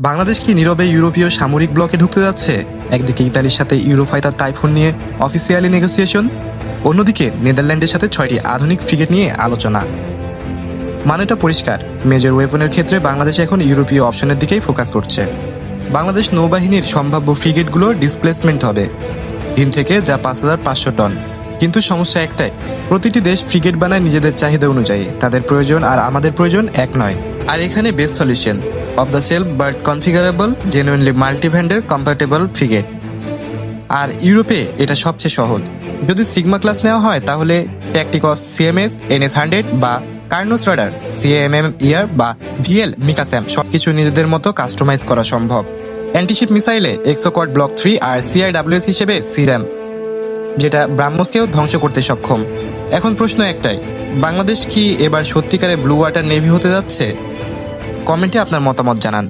বাংলাদেশ কি নীরবে ইউরোপীয় সামরিক ব্লকে ঢুকতে যাচ্ছে? একদিকে ইতালির সাথে ইউরোফাইটার টাইফুন নিয়ে অফিসিয়ালি নেগোসিয়েশন অন্যদিকে নেদারল্যান্ডের সাথে ছয়টি আধুনিক ফ্রিগেট নিয়ে আলোচনা। মানেটা পরিষ্কার মেজর ওয়েপনের ক্ষেত্রে বাংলাদেশ এখন ইউরোপীয় অপশনের দিকেই ফোকাস করছে। বাংলাদেশ নৌবাহিনীর সম্ভাব্য ফ্রিগেটগুলোর ডিসপ্লেসমেন্ট হবে। তিন থেকে যা পাঁচ হাজার পাঁচশো টন। কিন্তু সমস্যা একটাই, প্রতিটি দেশ ফ্রিগেট বানায় নিজেদের চাহিদা অনুযায়ী। তাদের প্রয়োজন আর আমাদের প্রয়োজন এক নয়। আর এখানে best solution off the shelf but configurable genuinely multivendor compatible frigate আর ইউরোপে এটা সবচেয়ে সহজ। যদি সিগমা ক্লাস নেওয়া হয়, তাহলে ট্যাকটিকস সিএমএস এনএস হান্ড্রেড বা কার্নোস রাডার সিএমএম ইয়ার বা ভিএল মিকাস্যাম সবকিছু নিজেদের মতো কাস্টমাইজ করা সম্ভব। অ্যান্টিশিপ মিসাইলে এক্সোকট ব্লক থ্রি আর সিআইডাব্লিউএস হিসেবে সিরাম যেটা ব্রাহ্মসকেও ধ্বংস করতে সক্ষম। এখন প্রশ্ন একটাই, বাংলাদেশ কি এবার সত্যিকারে ব্লু ওয়াটার নেভি হতে যাচ্ছে? কমেন্টে আপনার মতামত জানান।